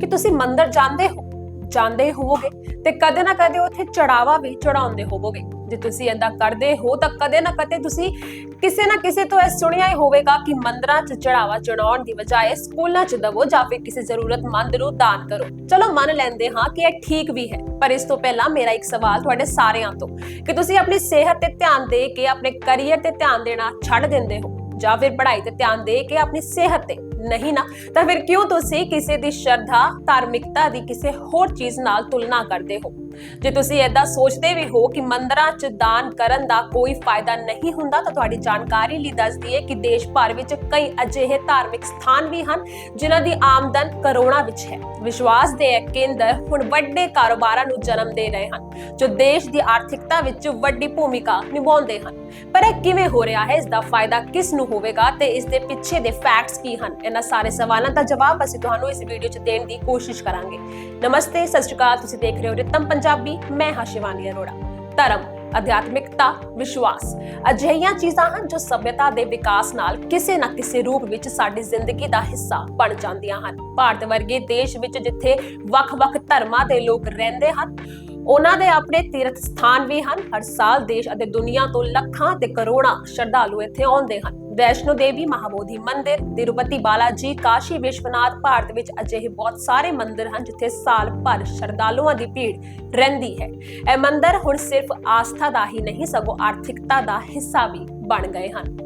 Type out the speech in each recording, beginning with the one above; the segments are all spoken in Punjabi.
ਕਿ ਤੁਸੀਂ ਮੰਦਰ ਜਾਂਦੇ ਹੋ, ਜਾਂਦੇ ਹੋਵੋਗੇ ਤੇ ਕਦੇ ਨਾ ਕਦੇ ਉੱਥੇ ਚੜਾਵਾ ਵੀ ਚੜਾਉਂਦੇ ਹੋਵੋਗੇ। ਜੇ ਤੁਸੀਂ ਏਦਾਂ ਕਰਦੇ ਹੋ ਤਾਂ ਕਦੇ ਨਾ ਕਦੇ ਤੁਸੀਂ ਕਿਸੇ ਨਾ ਕਿਸੇ ਤੋਂ ਇਹ ਸੁਣਿਆ ਹੀ ਹੋਵੇਗਾ ਕਿ ਮੰਦਰਾਂ 'ਚ ਚੜਾਵਾ ਚੜਾਉਣ ਦੀ ਬਜਾਏ ਸਕੂਲਾਂ 'ਚ ਦਵੋ ਜਾਂ ਫਿਰ ਕਿਸੇ ਜ਼ਰੂਰਤਮੰਦ ਨੂੰ ਦਾਨ ਕਰੋ। ਚਲੋ ਮੰਨ ਲੈਂਦੇ ਹਾਂ ਕਿ ਇਹ ਠੀਕ ਵੀ ਹੈ, ਪਰ ਇਸ ਤੋਂ ਪਹਿਲਾਂ ਮੇਰਾ ਇੱਕ ਸਵਾਲ ਤੁਹਾਡੇ ਸਾਰਿਆਂ ਤੋਂ, ਕਿ ਤੁਸੀਂ ਆਪਣੀ ਸਿਹਤ ਤੇ ਧਿਆਨ ਦੇ ਕੇ ਆਪਣੇ ਕੈਰੀਅਰ ਤੇ ਧਿਆਨ ਦੇਣਾ ਛੱਡ ਦਿੰਦੇ ਹੋ ਜਾਂ ਫਿਰ ਪੜ੍ਹਾਈ ਤੇ ਧਿਆਨ ਦੇ ਕੇ ਆਪਣੀ ਸਿਹਤ ਤੇ ਨਹੀਂ ਨਾ, ਤਾਂ ਫਿਰ ਕਿਉਂ ਤੁਸੀਂ ਕਿਸੇ ਦੀ ਸ਼ਰਧਾ, ਧਾਰਮਿਕਤਾ ਦੀ ਕਿਸੇ ਹੋਰ ਚੀਜ਼ ਨਾਲ ਤੁਲਨਾ ਕਰਦੇ ਹੋ? ਜੇ ਤੁਸੀਂ ਏਦਾਂ ਸੋਚਦੇ ਵੀ ਹੋ ਕਿ ਮੰਦਰਾਂ 'ਚ ਦਾਨ ਕਰਨ ਦਾ ਕੋਈ ਫਾਇਦਾ ਨਹੀਂ ਹੁੰਦਾ, ਤਾਂ ਤੁਹਾਡੀ ਜਾਣਕਾਰੀ ਲਈ ਦੱਸ ਦਈਏ ਕਿ ਦੇਸ਼ ਭਰ ਵਿੱਚ ਕਈ ਅਜਿਹੇ ਧਾਰਮਿਕ ਸਥਾਨ ਵੀ ਹਨ, ਜਿਨ੍ਹਾਂ ਦੀ ਆਮਦਨ ਕਰੋੜਾਂ ਵਿੱਚ ਹੈ। ਵਿਸ਼ਵਾਸ ਦੇ ਇਹ ਕੇਂਦਰ ਹੁਣ ਵੱਡੇ ਕਾਰੋਬਾਰਾਂ ਨੂੰ ਜਨਮ ਦੇ ਰਹੇ ਹਨ, ਜੋ ਦੇਸ਼ ਦੀ ਆਰਥਿਕਤਾ ਵਿੱਚ ਵੱਡੀ ਭੂਮਿਕਾ ਨਿਭਾਉਂਦੇ ਹਨ। ਪਰ ਇਹ ਕਿਵੇਂ ਹੋ ਰਿਹਾ ਹੈ? ਇਸ ਦਾ ਫਾਇਦਾ ਕਿਸ ਨੂੰ ਹੋਵੇਗਾ ਤੇ ਇਸ ਦੇ ਪਿੱਛੇ ਦੇ ਫੈਕਟਸ ਕੀ ਹਨ? ਇਹਨਾਂ ਸਾਰੇ ਸਵਾਲਾਂ ਦਾ ਜਵਾਬ ਅਸੀਂ ਤੁਹਾਨੂੰ ਇਸ ਵੀਡੀਓ 'ਚ ਦੇਣ ਦੀ ਕੋਸ਼ਿਸ਼ ਕਰਾਂਗੇ। ਨਮਸਤੇ, ਸਤਿ ਸ਼੍ਰੀ ਅਕਾਲ। ਤੁਸੀਂ ਦੇਖ ਰਹੇ ਹੋ ਰਿਤਮ ਪੰਜਾਬੀ, ਮੈਂ ਹਾਂ ਸ਼ਿਵਾਨੀ ਅਰੋੜਾ। ਧਰਮ, ਅਧਿਆਤਮਿਕਤਾ, ਵਿਸ਼ਵਾਸ, ਅਜਿਹੀਆਂ ਚੀਜ਼ਾਂ ਹਨ ਜੋ ਸਭਿਅਤਾ ਦੇ ਵਿਕਾਸ ਨਾਲ ਕਿਸੇ ਨਾ ਕਿਸੇ ਰੂਪ ਵਿੱਚ ਸਾਡੀ ਜ਼ਿੰਦਗੀ ਦਾ ਹਿੱਸਾ ਬਣ ਜਾਂਦੀਆਂ ਹਨ। ਭਾਰਤ ਵਰਗੇ ਦੇਸ਼ ਵਿੱਚ ਜਿੱਥੇ ਵੱਖ-ਵੱਖ ਧਰਮਾਂ ਦੇ ਲੋਕ ਰਹਿੰਦੇ ਹਨ ਉਹਨਾਂ ਦੇ ਆਪਣੇ ਤੀਰਥ ਸਥਾਨ ਵੀ ਹਨ। ਹਰ ਸਾਲ ਦੇਸ਼ ਅਤੇ ਦੁਨੀਆ ਤੋਂ ਲੱਖਾਂ ਤੇ ਕਰੋੜਾਂ ਸ਼ਰਧਾਲੂ ਇੱਥੇ ਆਉਂਦੇ ਹਨ। ਵੈਸ਼ਨੋ ਦੇਵੀ, ਮਹਾਬੋਧੀ ਮੰਦਿਰ, ਤਿਰੂਪਤੀ ਬਾਲਾਜੀ, ਕਾਸ਼ੀ ਵਿਸ਼ਵਨਾਥ ਭਾਰਤ ਵਿੱਚ ਅਜਿਹੇ ਬਹੁਤ ਸਾਰੇ ਮੰਦਿਰ ਹਨ ਜਿੱਥੇ ਸਾਲ ਭਰ ਸ਼ਰਧਾਲੂਆਂ ਦੀ ਭੀੜ ਰਹਿੰਦੀ ਹੈ। ਇਹ ਮੰਦਿਰ ਹੁਣ ਸਿਰਫ ਆਸਥਾ ਦਾ ਹੀ ਨਹੀਂ, ਸਗੋਂ ਆਰਥਿਕਤਾ ਦਾ ਹਿੱਸਾ ਵੀ ਬਣ ਗਏ ਹਨ।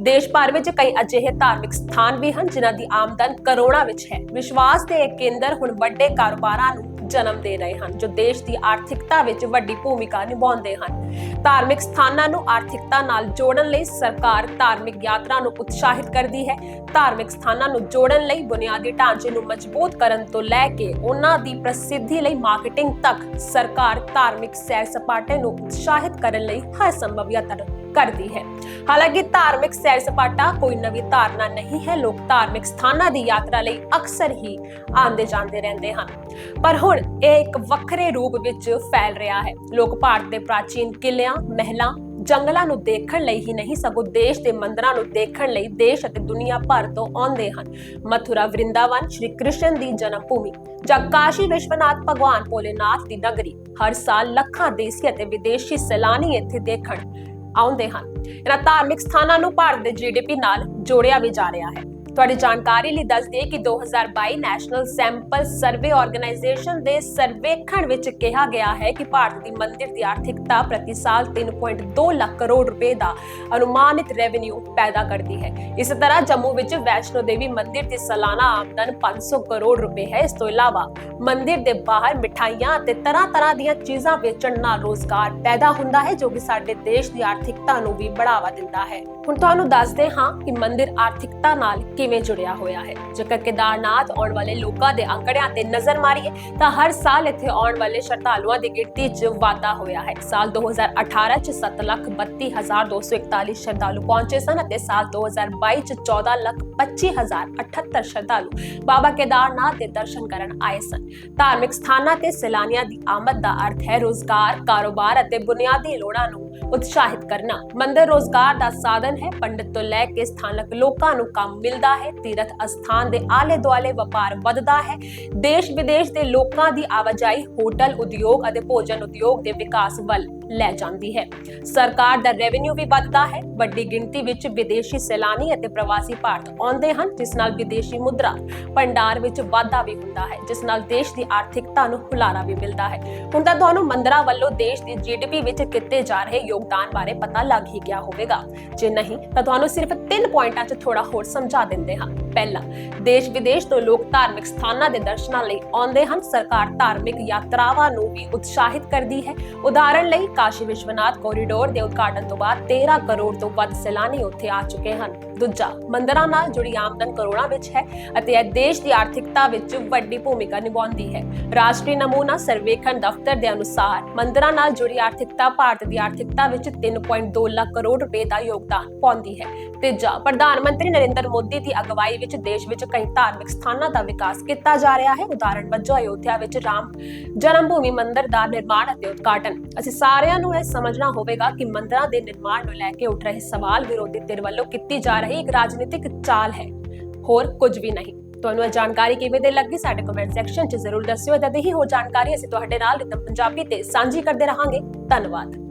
ਦੇਸ਼ ਭਰ ਵਿੱਚ ਕਈ ਅਜਿਹੇ ਧਾਰਮਿਕ ਸਥਾਨ ਵੀ ਹਨ ਜਿਨ੍ਹਾਂ ਦੀ ਆਮਦਨ ਕਰੋੜਾਂ ਵਿੱਚ ਹੈ। ਵਿਸ਼ਵਾਸ ਦੇ ਇਹ ਕੇਂਦਰ ਹੁਣ ਵੱਡੇ ਕਾਰੋਬਾਰਾਂ ਨੂੰ ਜਨਮ ਦੇ ਰਹੇ ਹਨ, ਜੋ ਦੇਸ਼ ਦੀ ਆਰਥਿਕਤਾ ਵਿੱਚ ਵੱਡੀ ਭੂਮਿਕਾ ਨਿਭਾਉਂਦੇ ਹਨ। ਧਾਰਮਿਕ ਸਥਾਨਾਂ ਨੂੰ ਆਰਥਿਕਤਾ ਨਾਲ ਜੋੜਨ ਲਈ ਸਰਕਾਰ ਧਾਰਮਿਕ ਯਾਤਰਾ ਨੂੰ ਉਤਸ਼ਾਹਿਤ ਕਰਦੀ ਹੈ। ਧਾਰਮਿਕ ਸਥਾਨਾਂ ਨੂੰ ਜੋੜਨ ਲਈ ਬੁਨਿਆਦੀ ਢਾਂਚੇ ਨੂੰ ਮਜ਼ਬੂਤ ਕਰਨ ਤੋਂ ਲੈ ਕੇ ਉਹਨਾਂ ਦੀ ਪ੍ਰਸਿੱਧੀ ਲਈ ਮਾਰਕੀਟਿੰਗ ਤੱਕ ਸਰਕਾਰ ਧਾਰਮਿਕ ਸੈਰ ਸਪਾਟੇ ਨੂੰ ਉਤਸ਼ਾਹਿਤ ਕਰਨ ਲਈ ਹਰ ਸੰਭਵ ਯਤਨ ਕਰਦੀ ਹੈ। ਹਾਲਾਂਕਿ ਧਾਰਮਿਕ ਸੈਰ ਸਪਾਟਾ ਕੋਈ ਨਵੀਂ ਧਾਰਨਾ ਨਹੀਂ ਹੈ, ਲੋਕ ਧਾਰਮਿਕ ਸਥਾਨਾਂ ਦੀ ਯਾਤਰਾ ਲਈ ਅਕਸਰ ਹੀ ਆਉਂਦੇ ਜਾਂਦੇ ਰਹਿੰਦੇ ਹਨ। ਪਰ ਹੁਣ ਇਹ ਇੱਕ ਵੱਖਰੇ ਰੂਪ ਵਿੱਚ ਫੈਲ ਰਿਹਾ ਹੈ। ਲੋਕ ਭਾਰਤ ਦੇ ਪ੍ਰਾਚੀਨ ਕਿਲਿਆਂ ਮਹਿਲਾਂ, ਜੰਗਲਾਂ ਨੂੰ ਦੇਖਣ ਲਈ ਹੀ ਨਹੀਂ, ਸਗੋਂ ਦੇਸ਼ ਦੇ ਮੰਦਰਾਂ ਨੂੰ ਦੇਖਣ ਲਈ ਦੇਸ਼ ਅਤੇ ਦੁਨੀਆ ਭਰ ਤੋਂ ਆਉਂਦੇ ਹਨ। ਮਥੁਰਾ ਵਰਿੰਦਾਵਨ, ਸ਼੍ਰੀ ਕ੍ਰਿਸ਼ਨ ਦੀ ਜਨਮ ਭੂਮੀ ਜਾਂ ਕਾਸ਼ੀ ਵਿਸ਼ਵਨਾਥ ਭਗਵਾਨ ਭੋਲੇਨਾਥ ਦੀ ਨਗਰੀ, ਹਰ ਸਾਲ ਲੱਖਾਂ ਦੇਸੀ ਅਤੇ ਵਿਦੇਸ਼ੀ ਸੈਲਾਨੀ ਇੱਥੇ ਦੇਖਣ ਆਉਂਦੇ ਹਨ। ਇਹਨਾਂ ਧਾਰਮਿਕ ਸਥਾਨਾਂ ਨੂੰ ਭਾਰਤ ਦੇ ਜੀਡੀਪੀ ਨਾਲ ਜੋੜਿਆ ਵੀ ਜਾ ਰਿਹਾ ਹੈ। ਤੁਹਾਡੀ ਜਾਣਕਾਰੀ ਲਈ ਦੱਸ ਦਈਏ ਕਿ 2022 ਨੈਸ਼ਨਲ ਸੈਂਪਲ ਸਰਵੇ ਆਰਗੇਨਾਈਜੇਸ਼ਨ ਦੇ ਸਰਵੇਖਣ ਵਿੱਚ ਕਿਹਾ ਗਿਆ ਹੈ ਕਿ ਭਾਰਤ ਦੀ ਮੰਦਿਰ ਦੀ ਆਰਥਿਕ ਆਰਥਿਕਤਾ ਪ੍ਰਤੀ ਸਾਲ 3.2 ਲੱਖ ਕਰੋੜ ਰੁਪਏ ਦਾ ਅਨੁਮਾਨਿਤ ਰੈਵਨਿਊ ਪੈਦਾ ਕਰਦੀ ਹੈ। ਇਸ ਤਰ੍ਹਾਂ ਜੰਮੂ ਵਿੱਚ ਵੈਸ਼ਨੋ ਦੇਵੀ ਮੰਦਿਰ ਦੀ ਸਾਲਾਨਾ ਆਮਦਨ 500 ਕਰੋੜ ਰੁਪਏ ਹੈ। ਇਸ ਤੋਂ ਇਲਾਵਾ ਮੰਦਿਰ ਦੇ ਬਾਹਰ ਮਿਠਾਈਆਂ ਅਤੇ ਤਰ੍ਹਾਂ-ਤਰ੍ਹਾਂ ਦੀਆਂ ਚੀਜ਼ਾਂ ਵੇਚਣ ਨਾਲ ਰੋਜ਼ਗਾਰ ਪੈਦਾ ਹੁੰਦਾ ਹੈ, ਜੋ ਕਿ ਸਾਡੇ ਦੇਸ਼ ਦੀ ਆਰਥਿਕਤਾ ਨੂੰ ਵੀ ਬੜਾਵਾ ਦਿੰਦਾ ਹੈ। ਹੁਣ ਤੁਹਾਨੂੰ ਦੱਸਦੇ ਹਾਂ ਕਿ ਮੰਦਿਰ ਆਰਥਿਕਤਾ ਨਾਲ ਕਿਵੇਂ ਜੁੜਿਆ ਹੋਇਆ ਹੈ। ਜੇਕਰ ਕੇਦਾਰਨਾਥ ਆਉਣ ਵਾਲੇ ਲੋਕਾਂ ਦੇ ਅੰਕੜਿਆਂ ਤੇ ਨਜ਼ਰ ਮਾਰੀਏ, ਤਾਂ ਹਰ ਸਾਲ ਇੱਥੇ ਆਉਣ ਵਾਲੇ ਸ਼ਰਧਾਲੂਆਂ ਦੀ ਗਿਣਤੀ 'ਚ ਵਾਧਾ ਹੋਇਆ ਹੈ। ਸਾਲ 2018 'ਚ 7,32,241 ਸ਼ਰਧਾਲੂ ਪਹੁੰਚੇ ਸਨ ਅਤੇ ਸਾਲ 2022 'ਚ 14,25,078 ਸ਼ਰਧਾਲੂ ਬਾਬਾ ਕੇਦਾਰਨਾਥ ਦੇ ਦਰਸ਼ਨ ਕਰਨ ਆਏ ਸਨ। ਧਾਰਮਿਕ ਸਥਾਨਾਂ ਤੇ ਸੈਲਾਨੀਆਂ ਦੀ ਆਮਦ ਦਾ ਅਰਥ ਹੈ ਰੋਜ਼ਗਾਰ ਕਾਰੋਬਾਰ ਅਤੇ ਬੁਨਿਆਦੀ ਲੋੜਾਂ ਨੂੰ ਉਤਸ਼ਾਹਿਤ ਕਰਨਾ। ਮੰਦਰ ਰੋਜ਼ਗਾਰ ਦਾ ਸਾਧਨ ਹੈ। ਪੰਡਤ ਤੋਂ ਲੈ ਕੇ ਸਥਾਨਕ ਲੋਕਾਂ ਨੂੰ ਕੰਮ ਮਿਲਦਾ ਹੈ। ਤੀਰਥ ਅਸਥਾਨ ਦੇ ਆਲੇ ਦੁਆਲੇ ਵਪਾਰ ਵੱਧਦਾ ਹੈ। ਦੇਸ਼ ਵਿਦੇਸ਼ ਦੇ ਲੋਕਾਂ ਦੀ ਆਵਾਜਾਈ, ਹੋਟਲ ਉਦਯੋਗ ਅਤੇ ਭੋਜਨ ਉਦਯੋਗ ਦੇ ਵਿਕਾਸ ਵੱਲ ਲੈ ਜਾਂਦੀ ਹੈ। ਸਰਕਾਰ ਦਾ ਰੈਵਨਿਊ ਵੀ ਵੱਧਦਾ ਹੈ। ਵੱਡੀ ਗਿਣਤੀ ਵਿੱਚ ਵਿਦੇਸ਼ੀ ਸੈਲਾਨੀ ਅਤੇ ਪ੍ਰਵਾਸੀ ਭਾਰਤ ਆਉਂਦੇ ਹਨ, ਜਿਸ ਨਾਲ ਵਿਦੇਸ਼ੀ ਮੁਦਰਾ ਭੰਡਾਰ ਵਿੱਚ ਵਾਧਾ ਵੀ ਹੁੰਦਾ ਹੈ, ਜਿਸ ਨਾਲ ਦੇਸ਼ ਦੀ ਆਰਥਿਕਤਾ ਨੂੰ ਹੁਲਾਰਾ ਵੀ ਮਿਲਦਾ ਹੈ। ਹੁਣ ਤਾਂ ਤੁਹਾਨੂੰ ਮੰਦਰਾਂ ਵੱਲੋਂ ਦੇਸ਼ ਦੀ ਜੀਡੀਪੀ ਵਿੱਚ ਕੀਤੇ ਜਾ ਰਹੇ ਯੋਗਦਾਨ ਬਾਰੇ ਪਤਾ ਲੱਗ ਹੀ ਗਿਆ ਹੋਵੇਗਾ। ਜੇ ਨਹੀਂ, ਤਾਂ ਤੁਹਾਨੂੰ ਸਿਰਫ ਤਿੰਨ ਪੁਆਇੰਟਾਂ 'ਚ ਥੋੜਾ ਹੋਰ ਸਮਝਾ ਦਿੰਦੇ ਹਾਂ। ਪਹਿਲਾ, ਦੇਸ਼ ਵਿਦੇਸ਼ ਤੋਂ ਲੋਕ ਧਾਰਮਿਕ ਸਥਾਨਾਂ ਦੇ ਦਰਸ਼ਨਾਂ ਲਈ ਆਉਂਦੇ ਹਨ। ਸਰਕਾਰ ਧਾਰਮਿਕ ਯਾਤਰਾਵਾਂ ਨੂੰ ਵੀ ਉਤਸ਼ਾਹਿਤ ਕਰਦੀ ਹੈ। ਉਦਾਹਰਣ ਲਈ ਕਾਸ਼ੀ ਵਿਸ਼ਵਨਾਥ ਕੋਰੀਡੋਰ ਦੇ ਉਦਘਾਟਨ ਤੋਂ ਬਾਅਦ 13 ਕਰੋੜ ਤੋਂ ਵੱਧ ਸੈਲਾਨੀ ਉੱਥੇ ਆ ਚੁੱਕੇ ਹਨ। ਦੂਜਾ, ਮੰਦਰਾਂ ਨਾਲ ਜੁੜੀ ਆਮਦਨ ਕਰੋੜਾਂ ਵਿੱਚ ਹੈ ਅਤੇ ਇਹ ਦੇਸ਼ ਦੀ ਆਰਥਿਕਤਾ ਵਿੱਚ ਵੱਡੀ ਭੂਮਿਕਾ ਨਿਭਾਉਂਦੀ ਹੈ। ਰਾਸ਼ਟਰੀ ਨਮੂਨਾ ਸਰਵੇਖਣ ਦਫ਼ਤਰ ਦੇ ਅਨੁਸਾਰ ਮੰਦਰਾਂ ਨਾਲ ਜੁੜੀ ਆਰਥਿਕਤਾ ਭਾਰਤ ਦੀ ਆਰਥਿਕਤਾ ਵਿੱਚ 3.2 ਲੱਖ ਕਰੋੜ ਰੁਪਏ ਦਾ ਯੋਗਦਾਨ ਪਾਉਂਦੀ ਹੈ। ਤੀਜਾ, ਪ੍ਰਧਾਨ ਮੰਤਰੀ ਨਰਿੰਦਰ ਮੋਦੀ ਦੀ ਅਗਵਾਈ ਵਿੱਚ ਦੇਸ਼ ਵਿੱਚ ਕਈ ਧਾਰਮਿਕ ਸਥਾਨਾਂ ਦਾ ਵਿਕਾਸ ਕੀਤਾ ਜਾ ਰਿਹਾ ਹੈ। ਉਦਾਹਰਣ ਵਜੋਂ ਅਯੋਧਿਆ ਵਿੱਚ ਰਾਮ ਜਨਮ ਭੂਮੀ ਮੰਦਿਰ ਦਾ ਨਿਰਮਾਣ ਅਤੇ ਉਦਘਾਟਨ। ਅਸੀਂ ਸਾਰੇ ਸਾਰਿਆਂ ਨੂੰ ਇਹ ਸਮਝਣਾ ਹੋਵੇਗਾ ਕਿ ਮੰਦਿਰਾਂ ਦੇ ਨਿਰਮਾਣ ਨੂੰ ਲੈ ਕੇ ਉੱਠ ਰਹੇ ਸਵਾਲ ਵਿਰੋਧੀ ਧਿਰ ਵੱਲੋਂ ਕੀਤੀ ਜਾ ਰਹੀ ਇੱਕ ਰਾਜਨੀਤਿਕ ਚਾਲ ਹੈ। ਹੋਰ ਕੁਝ ਵੀ ਨਹੀਂ। ਤੁਹਾਨੂੰ ਇਹ ਜਾਣਕਾਰੀ ਕਿਵੇਂ ਦੇ ਲੱਗੀ ਸਾਡੇ ਕਮੈਂਟ ਸੈਕਸ਼ਨ 'ਚ ਜ਼ਰੂਰ ਦੱਸਿਓ। ਤੇ ਹੀ ਹੋ ਜਾਣਕਾਰੀ ਅਸੀਂ ਤੁਹਾਡੇ ਨਾਲ ਰਿਤਮ ਪੰਜਾਬੀ ਤੇ ਸਾਂਝੀ ਕਰਦੇ ਰਹਾਂਗੇ। ਧੰਨਵਾਦ।